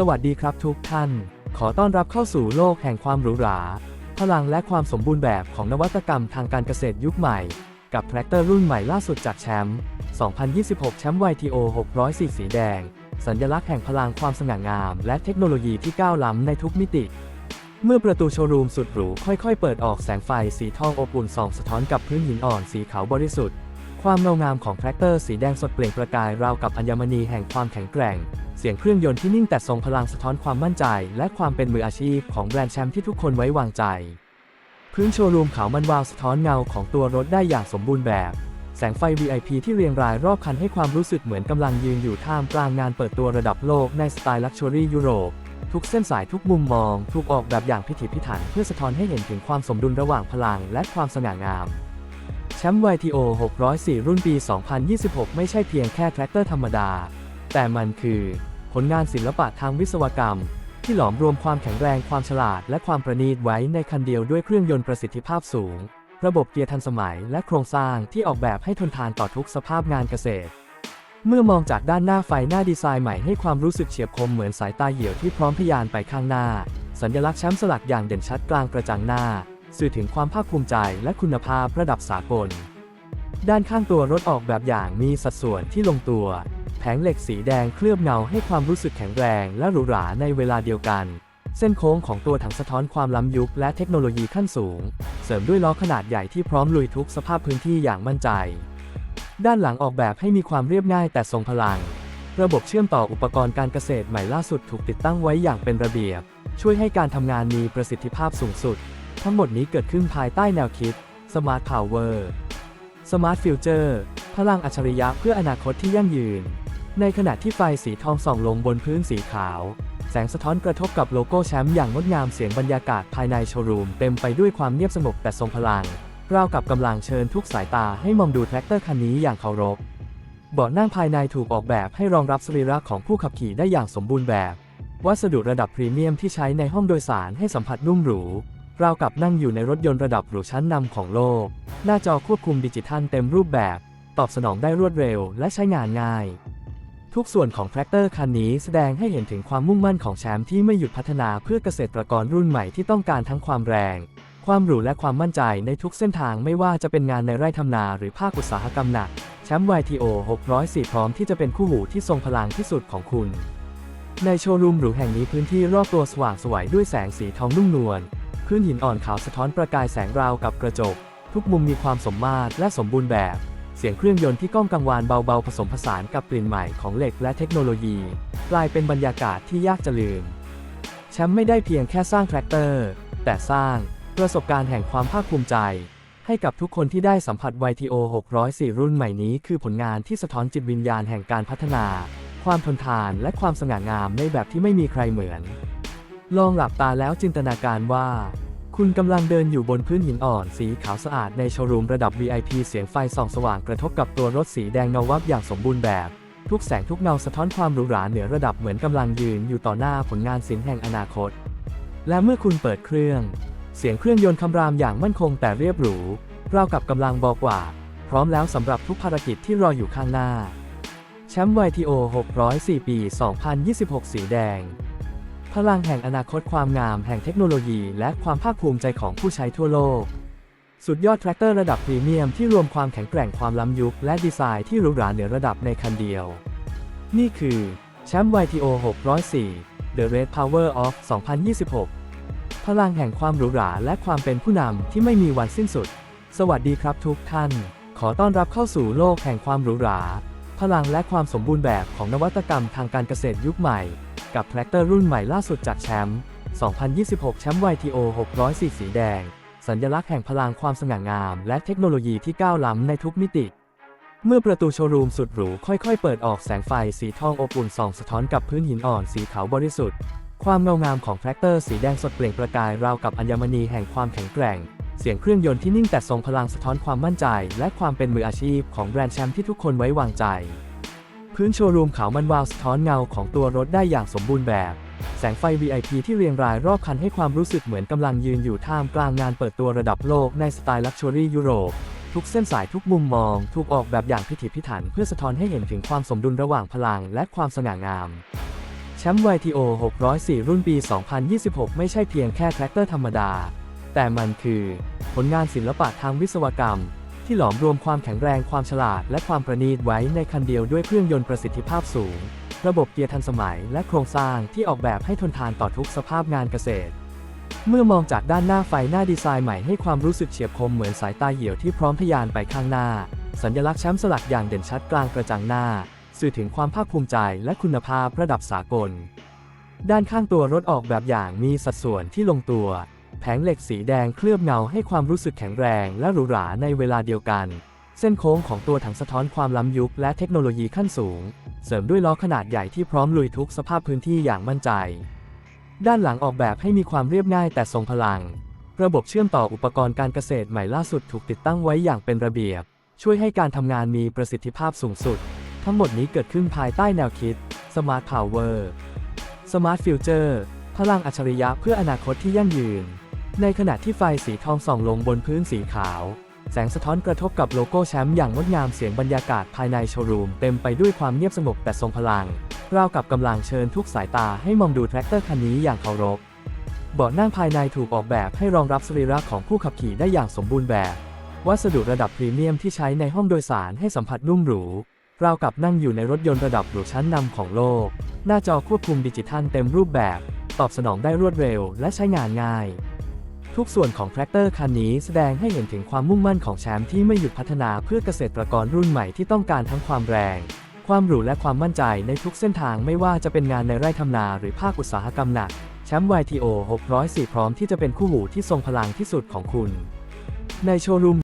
สวัสดีครับทุกท่าน ขอต้อนรับเข้าสู่โลกแห่งความหรูหรา พลังและความสมบูรณ์แบบของนวัตกรรมทางการเกษตรยุคใหม่ กับแทรกเตอร์รุ่นใหม่ล่าสุดจากแชมป์ 2026 แชมป์ YTO 604 สีแดง สัญลักษณ์แห่งพลังความสง่างาม และเทคโนโลยีที่ก้าวล้ำในทุกมิติ เมื่อประตูโชว์รูมสุดหรูค่อยๆ เปิดออกแสงไฟสีทองอบอุ่นส่องสะท้อนกับพื้นหินอ่อนสีขาวบริสุทธิ์ ความเงางามของแทรกเตอร์สีแดงสดเปล่งประกายราวกับอัญมณีแห่งความแข็งแกร่ง สียงเครื่องยนต์ที่นิ่งแต่ทรงพลังสะท้อนความมั่นใจ และความเป็นมืออาชีพของแบรนด์แชมป์ที่ทุกคนไว้วางใจ พื้นโชว์รูมขาวมันวาวสะท้อนเงาของตัวรถได้อย่างสมบูรณ์แบบ แสงไฟ VIP ที่เรียงรายรอบคันให้ความรู้สึกเหมือนกำลังยืนอยู่ท่ามกลางงานเปิดตัวระดับโลกในสไตล์ลักชัวรี่ยุโรปทุกเส้นสายทุกมุมมองถูกออกแบบอย่างพิถีพิถันเพื่อสะท้อนให้เห็นถึงความสมดุลระหว่างพลังและความสง่างามแชมป์ YTO 604 รุ่นปี 2026 ไม่ใช่เพียงแค่แทรกเตอร์ธรรมดา แต่มันคือ ลงานศิลปะทางวิศวกรรม ที่หลอมรวมความแข็งแรงความฉลาด และความประณีตไว้ในคันเดียวด้วยเครื่องยนต์ประสิทธิภาพสูง ระบบเกียร์ทันสมัย และโครงสร้างที่ออกแบบให้ทนทานต่อทุกสภาพงานเกษตร เมื่อมองจากด้านหน้าไฟหน้าดีไซน์ใหม่ให้ความรู้สึกเฉียบคมเหมือนสายตาเหี่ยวที่พร้อมทะยานไปข้างหน้า สัญลักษณ์แชมป์สลักอย่างเด่นชัดกลางกระจังหน้า สื่อถึงความภาคภูมิใจและคุณภาพระดับสากลด้านข้างตัวรถออกแบบอย่างมีสัดส่วนที่ลงตัว งเหล็กสีแดงเคลือบเงาให้ความรู้สึกแข็งแรงและหรูหราในเวลาเดียวกัน เส้นโค้งของตัวถังสะท้อนความล้ำยุคและเทคโนโลยีขั้นสูง เสริมด้วยล้อขนาดใหญ่ที่พร้อมลุยทุกสภาพพื้นที่อย่างมั่นใจ ด้านหลังออกแบบให้มีความเรียบง่ายแต่ทรงพลัง ระบบเชื่อมต่ออุปกรณ์การเกษตรใหม่ล่าสุดถูกติดตั้งไว้อย่างเป็นระเบียบ ช่วยให้การทำงานมีประสิทธิภาพสูงสุด ทั้งหมดนี้เกิดขึ้นภายใต้แนวคิด Smart Power Smart Future พลังอัจฉริยะเพื่ออนาคตที่ยั่งยืน ในขณะที่ไฟสีทองส่องลงบนพื้นสีขาว แสงสะท้อนกระทบกับโลโก้แชมป์อย่างงดงามเสียงบรรยากาศภายในโชว์รูมเต็มไปด้วยความเงียบสงบแต่ทรงพลังราวกับกำลังเชิญทุกสายตาให้มองดูแทรกเตอร์คันนี้อย่างเคารพเบาะนั่งภายในถูกออกแบบให้รองรับสรีระของผู้ขับขี่ได้อย่างสมบูรณ์แบบ วัสดุระดับพรีเมียมที่ใช้ในห้องโดยสารให้สัมผัสนุ่มหรู ราวกับนั่งอยู่ในรถยนต์ระดับหรูชั้นนำของโลก หน้าจอควบคุมดิจิทัลเต็มรูปแบบ ตอบสนองได้รวดเร็วและใช้งานง่าย ทุกส่วนของแทรกเตอร์คันนี้แสดงให้เห็นถึงความมุ่งมั่นของแชมป์ที่ไม่หยุดพัฒนาเพื่อเกษตรกรรุ่นใหม่ที่ต้องการทั้งความแรง ความหรูและความมั่นใจในทุกเส้นทางไม่ว่าจะเป็นงานในไร่ทำนาหรือภาคอุตสาหกรรมหนัก แชมป์ YTO 604 พร้อมที่จะเป็นคู่หูที่ทรงพลังที่สุดของคุณ ในโชว์รูมหรูแห่งนี้พื้นที่รอบตัวสว่างสวยด้วยแสงสีทองนุ่มนวลพื้นหินอ่อนขาวสะท้อนประกายแสงราวกับกระจก ทุกมุมมีความสมมาตรและสมบูรณ์แบบ เสียงเครื่องยนต์ที่ก้องกังวานเบาๆ ผสมผสานกับกลิ่นใหม่ของเหล็กและเทคโนโลยี กลายเป็นบรรยากาศที่ยากจะลืม แชมป์ไม่ได้เพียงแค่สร้างแทรกเตอร์ แต่สร้างประสบการณ์แห่งความภาคภูมิใจ ให้กับทุกคนที่ได้สัมผัส YTO 604 รุ่นใหม่นี้คือผลงานที่สะท้อนจิตวิญญาณแห่งการพัฒนา ความทนทานและความสง่างามในแบบที่ไม่มีใครเหมือน ลองหลับตาแล้วจินตนาการว่า คุณกำลังเดินอยู่บนพื้นหินอ่อน สีขาวสะอาดในโชว์รูมระดับ VIP เสียงไฟส่องสว่างกระทบกับตัวรถสีแดงเงาวับอย่างสมบูรณ์แบบ ทุกแสงทุกเงาสะท้อนความหรูหราเหนือระดับเหมือนกำลังยืนอยู่ต่อหน้าผลงานศิลป์แห่งอนาคต และเมื่อคุณเปิดเครื่อง เสียงเครื่องยนต์คำรามอย่างมั่นคงแต่เรียบหรูราวกับกำลังบอกว่า พร้อมแล้วสำหรับทุกภารกิจที่รออยู่ข้างหน้าแชมป์ YTO 604 ปี 2026 สีแดง พลังแห่งอนาคตความงามแห่งเทคโนโลยี และความภาคภูมิใจของผู้ใช้ทั่วโลก สุดยอดแทรกเตอร์ระดับพรีเมียมที่รวมความแข็งแกร่งความล้ำยุค และดีไซน์ที่หรูหราเหนือระดับในคันเดียว นี่คือแชมป์ YTO 604 The Red Power of 2026 พลังแห่งความหรูหราและความเป็นผู้นำที่ไม่มีวันสิ้นสุด สวัสดีครับทุกท่าน ขอต้อนรับเข้าสู่โลกแห่งความหรูหรา พลังและความสมบูรณ์แบบของนวัตกรรมทางการเกษตรยุคใหม่ กับแทรกเตอร์รุ่นใหม่ล่าสุดจากแชมป์ 2026 แชมป์ YTO 604 สีแดง สัญลักษณ์แห่งพลังความสง่างาม และเทคโนโลยีที่ก้าวล้ำในทุกมิติ เมื่อประตูโชว์รูมสุดหรูค่อยๆ เปิดออกแสงไฟสีทองอบอุ่นส่องสะท้อนกับพื้นหินอ่อนสีขาวบริสุทธิ์ ความเงางามของแทรกเตอร์สีแดงสดเปล่งประกายราวกับอัญมณีแห่งความแข็งแกร่ง เสียงเครื่องยนต์ที่นิ่งแต่ทรงพลังสะท้อนความมั่นใจ และความเป็นมืออาชีพของแบรนด์แชมป์ที่ทุกคนไว้วางใจ พื้นโชว์รูมขาวมันวาวสะท้อนเงาของตัวรถได้อย่างสมบูรณ์แบบ แสงไฟ VIP ที่เรียงรายรอบคันให้ความรู้สึกเหมือนกำลังยืนอยู่ท่ามกลางงานเปิดตัวระดับโลกในสไตล์ลักชัวรี่ยุโรป ทุกเส้นสายทุกมุมมอง ถูกออกแบบอย่างพิถีพิถัน เพื่อสะท้อนให้เห็นถึงความสมดุลระหว่างพลังและความสง่างามแชมป์ YTO 604 รุ่นปี 2026 ไม่ใช่เพียงแค่แทรกเตอร์ธรรมดา แต่มันคือ ผลงานศิลปะทางวิศวกรรม ที่หลอมรวมความแข็งแรงความฉลาด และความประณีตไว้ในคันเดียวด้วยเครื่องยนต์ประสิทธิภาพสูง ระบบเกียร์ทันสมัย และโครงสร้างที่ออกแบบให้ทนทานต่อทุกสภาพงานเกษตร เมื่อมองจากด้านหน้าไฟหน้าดีไซน์ใหม่ให้ความรู้สึกเฉียบคมเหมือนสายตาเหี่ยวที่พร้อมทะยานไปข้างหน้า สัญลักษณ์แชมป์สลักอย่างเด่นชัดกลางกระจังหน้า สื่อถึงความภาคภูมิใจและคุณภาพระดับสากล ด้านข้างตัวรถออกแบบอย่างมีสัดส่วนที่ลงตัว แผงเหล็กสีแดงเคลือบเงาให้ความรู้สึกแข็งแรงและหรูหราในเวลาเดียวกัน เส้นโค้งของตัวถังสะท้อนความล้ำยุคและเทคโนโลยีขั้นสูง เสริมด้วยล้อขนาดใหญ่ที่พร้อมลุยทุกสภาพพื้นที่อย่างมั่นใจ ด้านหลังออกแบบให้มีความเรียบง่ายแต่ทรงพลัง ระบบเชื่อมต่ออุปกรณ์การเกษตรใหม่ล่าสุดถูกติดตั้งไว้อย่างเป็นระเบียบ ช่วยให้การทำงานมีประสิทธิภาพสูงสุด ทั้งหมดนี้เกิดขึ้นภายใต้แนวคิด Smart Power Smart Future พลังอัจฉริยะเพื่ออนาคตที่ยั่งยืน ในขณะที่ไฟสีทองส่องลงบนพื้นสีขาว แสงสะท้อนกระทบกับโลโก้แชมป์อย่างงดงามเสียงบรรยากาศภายในโชว์รูมเต็มไปด้วยความเงียบสงบแต่ทรงพลังราวกับกำลังเชิญทุกสายตาให้มองดูแทรกเตอร์คันนี้อย่างเคารพ เบาะนั่งภายในถูกออกแบบให้รองรับสรีระของผู้ขับขี่ได้อย่างสมบูรณ์แบบ วัสดุระดับพรีเมียมที่ใช้ในห้องโดยสารให้สัมผัสนุ่มหรู ราวกับนั่งอยู่ในรถยนต์ระดับหรูชั้นนำของโลก หน้าจอควบคุมดิจิทัลเต็มรูปแบบ ตอบสนองได้รวดเร็วและใช้งานง่าย ทุกส่วนของแทรกเตอร์คันนี้แสดงให้เห็นถึงความมุ่งมั่นของแชมป์ที่ไม่หยุดพัฒนาเพื่อเกษตรกรรุ่นใหม่ที่ต้องการทั้งความแรง ความหรูและความมั่นใจในทุกเส้นทางไม่ว่าจะเป็นงานในไร่ทำนาหรือภาคอุตสาหกรรมหนักแชมป์ YTO 604 พร้อมที่จะเป็นคู่หูที่ทรงพลังที่สุดของคุณ ในโชว์รูม